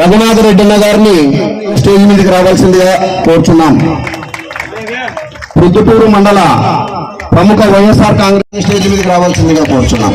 రఘునాథ రెడ్డి అన్న గారిని స్టేజ్ మీదకి రావాల్సిందిగా కోరుచున్నాం. ప్రొద్దుటూరు మండల ప్రముఖ వైఎస్ఆర్ కాంగ్రెస్ స్టేజ్ మీదకి రావాల్సిందిగా కోరుచున్నాం.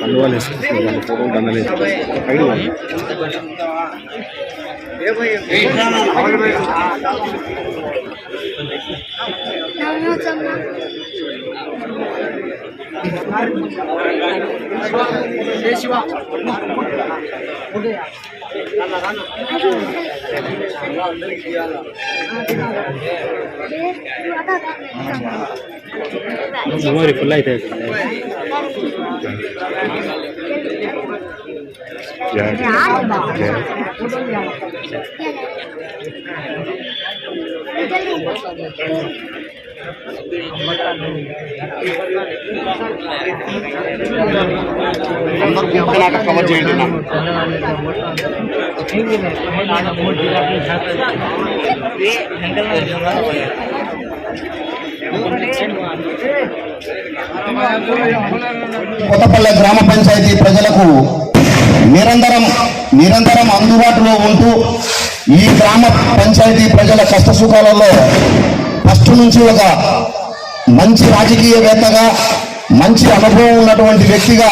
కండువాలు వేసుకుంటున్నారు వాళ్ళ ఫోటో ಮೂವರಿ ಫುಲ್ ಐತೆ ಜಯ కవర్ చేయండి కొత్తపల్లె గ్రామ పంచాయతీ ప్రజలకు నిరంతరం నిరంతరం అందుబాటులో ఉంటూ ఈ గ్రామ పంచాయతీ ప్రజల కష్ట సుఖాలలో ఫస్ట్ నుంచి ఒక మంచి రాజకీయవేత్తగా మంచి అనుభవం ఉన్నటువంటి వ్యక్తిగా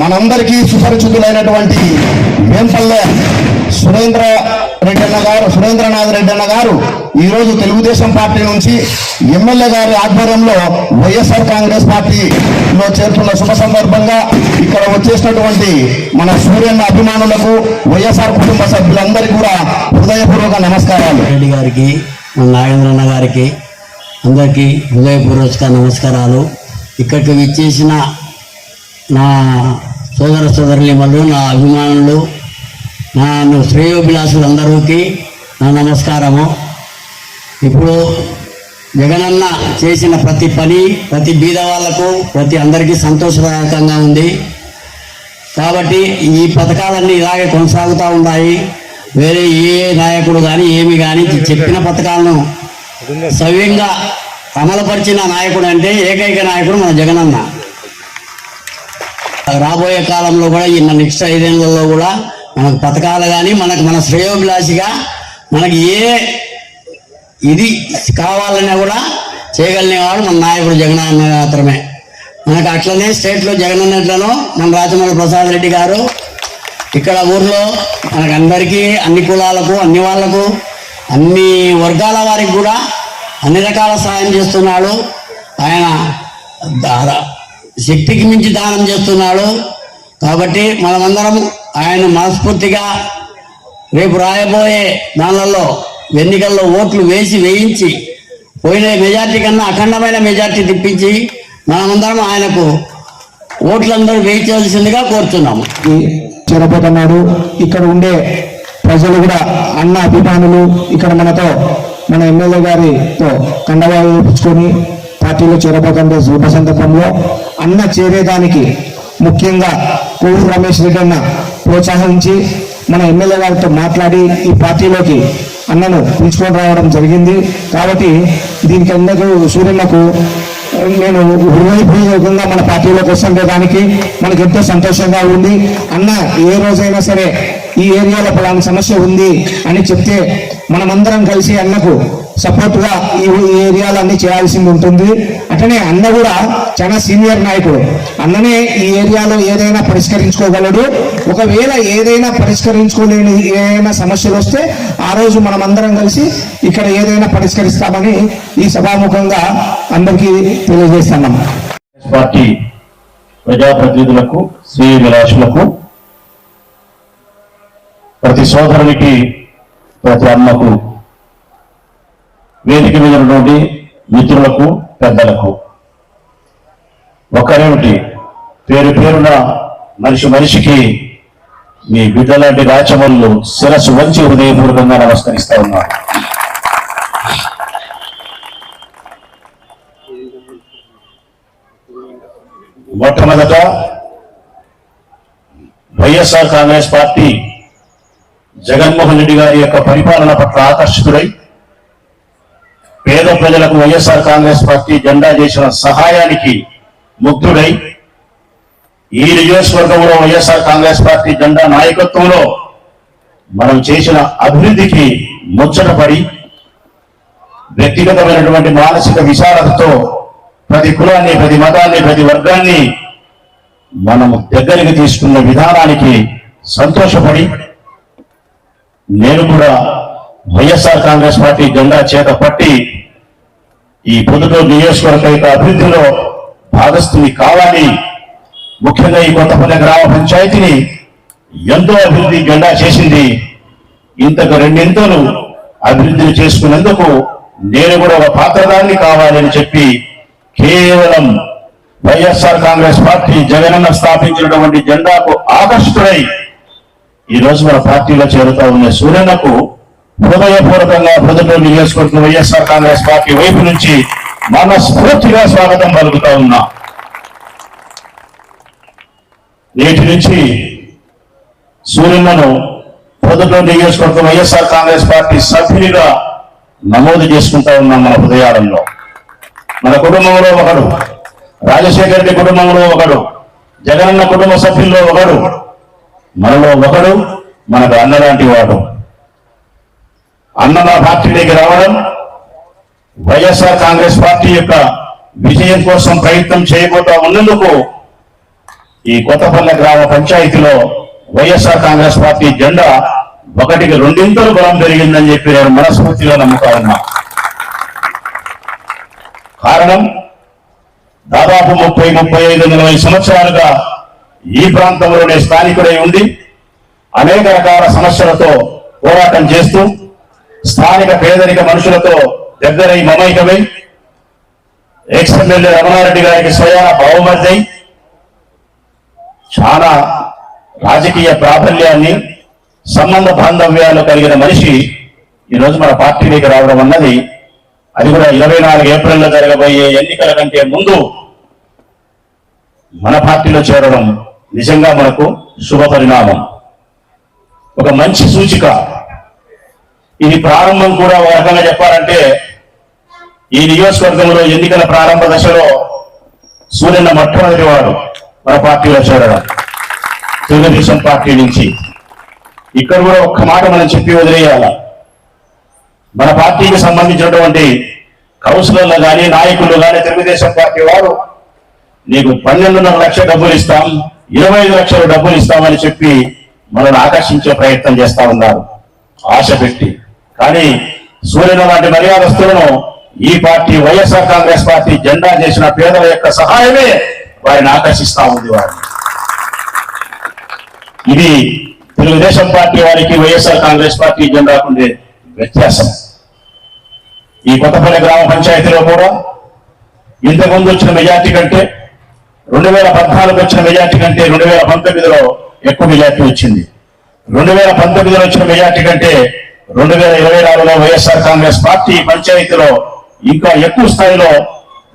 మనందరికీ సుపరిచితులైనటువంటి వేంపల్లె సురేంద్ర రెడ్డి అన్న గారు సురేంద్రనాథ్ రెడ్డి అన్న గారు ఈరోజు తెలుగుదేశం పార్టీ నుంచి ఎమ్మెల్యే గారి ఆధ్వర్యంలో వైఎస్ఆర్ కాంగ్రెస్ పార్టీలో చేరుతున్న శుభ సందర్భంగా ఇక్కడ వచ్చేసినటువంటి మన సూర్యన్న అభిమానులకు వైఎస్ఆర్ కుటుంబ సభ్యులందరికీ కూడా హృదయపూర్వక నమస్కారాలు. రెడ్డి గారికి నాగేంద్రన్న గారికి అందరికీ హృదయపూర్వక నమస్కారాలు. ఇక్కడికి విచ్చేసిన నా సోదర సోదరులు నా అభిమానులు నా శ్రేయోభిలాసులందరికీ నా నమస్కారము. ఇప్పుడు జగనన్న చేసిన ప్రతి పని ప్రతి బీద వాళ్ళకు ప్రతి అందరికీ సంతోషదాయకంగా ఉంది. కాబట్టి ఈ పథకాలన్నీ ఇలాగే కొనసాగుతూ ఉన్నాయి. వేరే ఏ నాయకుడు కానీ ఏమి కానీ చెప్పిన పథకాలను సవ్యంగా అమలుపరిచిన నాయకుడు అంటే ఏకైక నాయకుడు మన జగనన్న. రాబోయే కాలంలో కూడా ఈ నెక్స్ట్ ఐదేళ్ళలో కూడా మనకు పథకాలు కానీ మనకు మన శ్రేయోభిలాషిగా మనకి ఏ ఇది కావాలన్నా కూడా చేయగలిగినవాడు మన నాయకుడు జగనన్న మాత్రమే. మనకు అట్లనే స్టేట్లో జగనన్నట్లను మన రాజమౌళి ప్రసాద్ రెడ్డి గారు ఇక్కడ ఊర్లో మనకు అందరికీ అన్ని కులాలకు అన్ని వాళ్ళకు అన్ని వర్గాల వారికి కూడా అన్ని రకాల సహాయం చేస్తున్నాడు. ఆయన దాదా శక్తికి మించి దానం చేస్తున్నాడు. కాబట్టి మనమందరం ఆయన మనస్ఫూర్తిగా రేపు రాయబోయే దానిలలో ఎన్నికల్లో ఓట్లు వేసి వేయించి పోయిన మెజార్టీ కన్నా అఖండమైన మెజార్టీ తెప్పించి మనమందరం ఆయనకు ఓట్లందరూ వేయించవలసిందిగా కోరుతున్నాము. చేరబోతున్నాడు ఇక్కడ ఉండే ప్రజలు కూడా అన్న అభిమానులు ఇక్కడ మనతో మన ఎమ్మెల్యే గారితో కండవాలు వేయించుకొని పార్టీలో చేరబోతున్న శుభ సందర్భంలో అన్న చేరేదానికి ముఖ్యంగా కోవూరు రమేష్ రెడ్డి అన్న ప్రోత్సహించి మన ఎమ్మెల్యే గారితో మాట్లాడి ఈ పార్టీలోకి అన్నను పిలుచుకొని రావడం జరిగింది. కాబట్టి దీనికి అందరూ సూర్యన్నకు నేను హృదయపూర్వకంగా మన పార్టీలోకి వస్తుండే దానికి మనకి ఎంతో సంతోషంగా ఉంది. అన్న ఏ రోజైనా సరే ఈ ఏరియాలో పలానా సమస్య ఉంది అని చెప్తే మనమందరం కలిసి అన్నకు సపోర్ట్గా ఈ ఈ ఏరియాలో అన్ని చేయాల్సింది ఉంటుంది. అట్లనే అన్న కూడా చాలా సీనియర్ నాయకుడు. అన్ననే ఈ ఏరియాలో ఏదైనా పరిష్కరించుకోగలడు. ఒకవేళ ఏదైనా పరిష్కరించుకోలేని ఏదైనా సమస్యలు వస్తే ఆ రోజు మనం అందరం కలిసి ఇక్కడ ఏదైనా పరిష్కరిస్తామని ఈ సభాముఖంగా అందరికీ తెలియజేస్తున్నాం. పార్టీ ప్రజాప్రతినిధులకు శ్రీ విలాసులకు ప్రతి సోదరునికి ప్రతి అమ్మకు వేదిక మీద ఉన్నటువంటి మిత్రులకు పెద్దలకు. ఒక్కరేమిటి పేరు పేరున మనిషి మనిషికి మీ బిడ్డలాంటి రాచమల్లు శిరస్సు వంచి హృదయపూర్వకంగా నమస్కరిస్తా ఉన్నారు మొట్టమొదట YSR Congress party Jaganmohan Reddy గారి యొక్క పరిపాలన పట్ల ఆకర్షితుడై పేద ప్రజలకు వైఎస్ఆర్ కాంగ్రెస్ పార్టీ జెండా చేసిన సహాయానికి ముగ్ధుడై ఈ నియోజకవర్గంలో వైఎస్ఆర్ కాంగ్రెస్ పార్టీ జెండా నాయకత్వంలో మనం చేసిన అభివృద్ధికి ముచ్చటపడి వ్యక్తిగతమైనటువంటి మానసిక విశాలతతో ప్రతి కులాన్ని ప్రతి మతాన్ని ప్రతి వర్గాన్ని మనము దగ్గరికి తీసుకున్న విధానానికి సంతోషపడి నేను కూడా వైఎస్ఆర్ కాంగ్రెస్ పార్టీ జెండా చేత పట్టి ఈ పొద్దుటూరు నియోజకవర్గ యొక్క అభివృద్ధిలో భాగస్థుని కావాలి. ముఖ్యంగా ఈ కొత్తపల్లి గ్రామ పంచాయతీని ఎంతో అభివృద్ధి జెండా చేసింది. ఇంతకు రెండింతలు అభివృద్ధిని చేసుకునేందుకు నేను కూడా ఒక పాత్రదాన్ని కావాలని చెప్పి కేవలం వైఎస్ఆర్ కాంగ్రెస్ పార్టీ జగనన్న స్థాపించినటువంటి జెండాకు ఆకర్షితుడై ఈ రోజు మన పార్టీలో చేరుతా ఉన్న సూర్యన్నకు హృదయపూర్వకంగా ప్రజలు నియోజకవర్గం వైఎస్ఆర్ కాంగ్రెస్ పార్టీ వైపు నుంచి మనస్ఫూర్తిగా స్వాగతం పలుకుతా ఉన్నా. నేటి నుంచి సూర్యన్నను ప్రజలు నియోజకవర్గం వైఎస్ఆర్ కాంగ్రెస్ పార్టీ సభ్యునిగా నమోదు చేసుకుంటా ఉన్నాం మన హృదయాలంలో. మన కుటుంబంలో ఒకడు రాజశేఖర్ రెడ్డి కుటుంబంలో ఒకడు జగనన్న కుటుంబ సభ్యుల్లో ఒకడు మనలో ఒకడు మనకు అన్నలాంటి వాడు. అన్న నా పార్టీలోకి రావడం వైఎస్ఆర్ కాంగ్రెస్ పార్టీ యొక్క విజయం కోసం ప్రయత్నం చేయబోతా ఉన్నందుకు ఈ కొత్తపల్లె గ్రామ పంచాయతీలో వైఎస్ఆర్ కాంగ్రెస్ పార్టీ జెండా ఒకటికి రెండింతలు బలం పెరిగిందని చెప్పి నేను మనస్ఫూర్తిగా నమ్ముతా ఉన్నా కారణం దాదాపు ముప్పై ముప్పై ఐదు నలభై సంవత్సరాలుగా ఈ ప్రాంతంలోనే స్థానికుడై ఉండి అనేక రకాల సమస్యలతో పోరాటం చేస్తూ స్థానిక పేదరిక మనుషులతో దగ్గరై మమైకమై ఎక్స్ఎమ్మెల్యే రమణారెడ్డి గారికి స్వయాన బహుమతి చాలా రాజకీయ ప్రాబల్యాన్ని సంబంధ బాంధవ్యాలు కలిగిన మనిషి ఈరోజు మన పార్టీలోకి రావడం అన్నది అది కూడా ఇరవై నాలుగు ఏప్రిల్లో జరగబోయే ఎన్నికల కంటే ముందు మన పార్టీలో చేరడం నిజంగా మనకు శుభ పరిణామం ఒక మంచి సూచిక ఇది ప్రారంభం కూడా ఒక రకంగా చెప్పాలంటే ఈ నియోజకవర్గంలో ఎన్నికల ప్రారంభ దశలో సూర్యన్న మొట్టమొదటి వాడు మన పార్టీలో చేరడం. తెలుగుదేశం పార్టీ నుంచి. ఇక్కడ కూడా ఒక్క మాట మనం చెప్పి వదిలేయాల? మన పార్టీకి సంబంధించినటువంటి కౌన్సిలర్లు కానీ నాయకులు కానీ తెలుగుదేశం పార్టీ వారు నీకు పన్నెండున్నర లక్షల డబ్బులు ఇస్తాం ఇరవై ఐదు లక్షల డబ్బులు ఇస్తామని చెప్పి మనల్ని ఆకర్షించే ప్రయత్నం చేస్తా ఉన్నారు. ఆశ పెట్టి. కానీ సూర్యుని లాంటి మర్యాదస్తులను ఈ పార్టీ వైఎస్ఆర్ కాంగ్రెస్ పార్టీ జెండా చేసిన పేదల యొక్క సహాయమే వారిని ఆకర్షిస్తా ఉంది వారిని ఇది తెలుగుదేశం పార్టీ వారికి వైఎస్ఆర్ కాంగ్రెస్ పార్టీ జెండాకు ఉండే వ్యత్యాసం. ఈ కొత్తపల్లి గ్రామ పంచాయతీలో కూడా ఇంతకుముందు వచ్చిన మెజార్టీ కంటే రెండు వేల పద్నాలుగు వచ్చిన మెజార్టీ కంటే రెండు వేల పంతొమ్మిదిలో ఎక్కువ మెజార్టీ వచ్చింది. రెండు వేల పంతొమ్మిదిలో వచ్చిన మెజార్టీ కంటే రెండు వేల ఇరవై నాలుగులో వైఎస్ఆర్ కాంగ్రెస్ పార్టీ పంచాయతీలో ఇంకా ఎక్కువ స్థాయిలో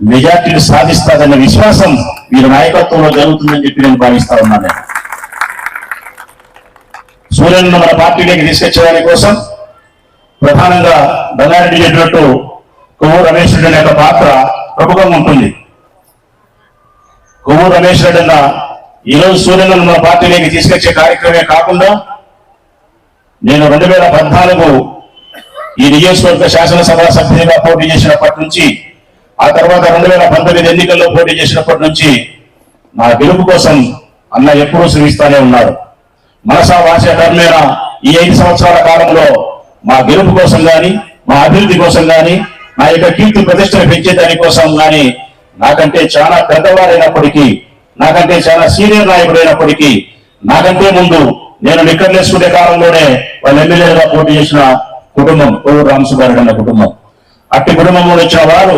మెజార్టీని సాధిస్తాదన్న విశ్వాసం వీరి నాయకత్వంలో జరుగుతుందని చెప్పి నేను భావిస్తా ఉన్నాను నేను. సూర్యను మన పార్టీలోకి తీసుకొచ్చేదాని కోసం ప్రధానంగా బంగారెడ్డి చెప్పినట్టు కొవ్వు రమేష్ రెడ్డి యొక్క పాత్ర ప్రముఖంగా ఉంటుంది కొవ్వు రమేష్ రెడ్డి అన్న ఈరోజు సూర్యను మన పార్టీలోకి తీసుకొచ్చే కార్యక్రమే కాకుండా నేను రెండు వేల పద్నాలుగు ఈ నియోజకవర్గ శాసనసభ సభ్యునిగా పోటీ చేసినప్పటి నుంచి ఆ తర్వాత రెండు వేల పంతొమ్మిది ఎన్నికల్లో పోటీ చేసినప్పటి నుంచి నా గెలుపు కోసం అన్న ఎప్పుడూ శ్రమిస్తానే ఉన్నారు. మనసా వాస కర్మేణ ఈ ఐదు సంవత్సరాల కాలంలో మా గెలుపు కోసం కానీ మా అభివృద్ధి కోసం కానీ నా యొక్క కీర్తి ప్రతిష్టలు పెంచే దాని కోసం కానీ నాకంటే చాలా పెద్దవారైనప్పటికీ నాకంటే చాలా సీనియర్ నాయకుడైనప్పటికీ నాకంటే ముందు నేను నిక్కర్లేసుకునే కాలంలోనే వాళ్ళు ఎమ్మెల్యేగా పోటీ చేసిన కుటుంబం కోవూరు రామసుబ్బారెడ్డి అన్న కుటుంబం. అట్టి కుటుంబంలో వచ్చిన వారు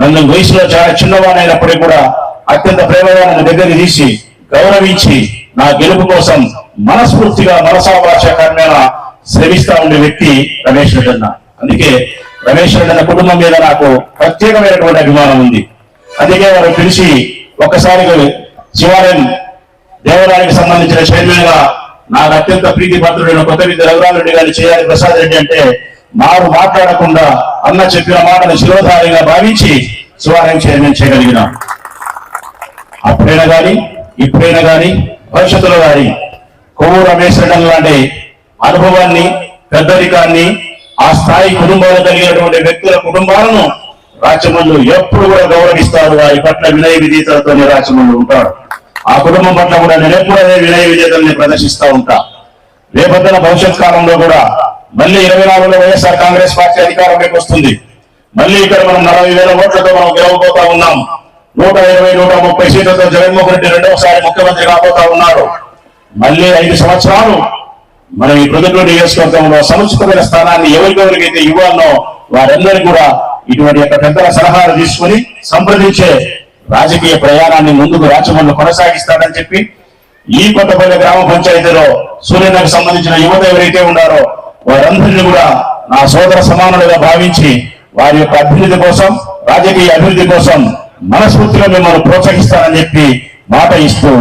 నన్ను వయసులో చాలా చిన్నవాడైనప్పటికీ కూడా అత్యంత ప్రేమగా నన్ను దగ్గరికి తీసి గౌరవించి నా గెలుపు కోసం మనస్ఫూర్తిగా మనసా కారణమైన కర్మేణ శ్రమిస్తా ఉండే వ్యక్తి రమేష్ రెడ్డి అందుకే రమేష్ రెడ్డి కుటుంబం మీద నాకు ప్రత్యేకమైనటువంటి అభిమానం ఉంది. అందుకే వారు పిలిచి ఒక్కసారి శివాలయం దేవాలయానికి సంబంధించిన చైర్మన్గా నాకు అత్యంత ప్రీతి పాత్రుడైన కొత్త విద్య రఘురామరెడ్డి గారిని చేయాలి ప్రసాద్ రెడ్డి అంటే మారు మాట్లాడకుండా అన్న చెప్పిన మాటను శిరోధారిగా భావించి శివాలయం చైర్మన్ చేయగలిగినాం. అప్పుడైనా కానీ ఇప్పుడైనా కానీ భవిష్యత్తులో కానీ కొవ్వు రమేష్ రెడ్డి లాంటి అనుభవాన్ని పెద్దరికాన్ని ఆ స్థాయి కుటుంబాలు కలిగినటువంటి వ్యక్తుల కుటుంబాలను రాచమల్లు ఎప్పుడు కూడా గౌరవిస్తారు. వారి పట్ల వినయ విధేతలతోనే రాచమల్లు ఉంటాడు ఆ కుటుంబం పట్ల కూడా నేను అదే వినయ విజేతల్ని ప్రదర్శిస్తూ ఉంటా. రేపొద్దున భవిష్యత్ కాలంలో కూడా మళ్ళీ ఇరవై నాలుగులో వైఎస్ఆర్ కాంగ్రెస్ పార్టీ అధికారంలోకి వస్తుంది. మళ్ళీ ఇక్కడ మనం నలభై వేల ఓట్లతో మనం గెలవబోతా ఉన్నాం. నూట ఇరవై నూట ముప్పై సీట్లతో జగన్మోహన్ రెడ్డి రెండవసారి ముఖ్యమంత్రి కాబోతా ఉన్నారు మళ్ళీ ఐదు సంవత్సరాలు మనం ఈ ప్రజలు నియోజకవర్గంలో సముచితమైన స్థానాన్ని ఎవరికెవరికైతే ఇవ్వాలనో వారందరూ కూడా ఇటువంటి యొక్క పెద్దల సలహాలు తీసుకుని సంప్రదించే రాజకీయ ప్రయాణాన్ని ముందుకు రాచమల్లు కొనసాగిస్తాడని చెప్పి ఈ కొత్తపల్లి గ్రామ పంచాయతీలో సూర్యనకు సంబంధించిన యువత ఎవరైతే ఉన్నారో వారందరినీ కూడా నా సోదర సమానులుగా భావించి వారి యొక్క అభివృద్ధి కోసం రాజకీయ అభివృద్ధి కోసం మనస్ఫూర్తిగా మిమ్మల్ని ప్రోత్సహిస్తానని చెప్పి మాట ఇస్తూ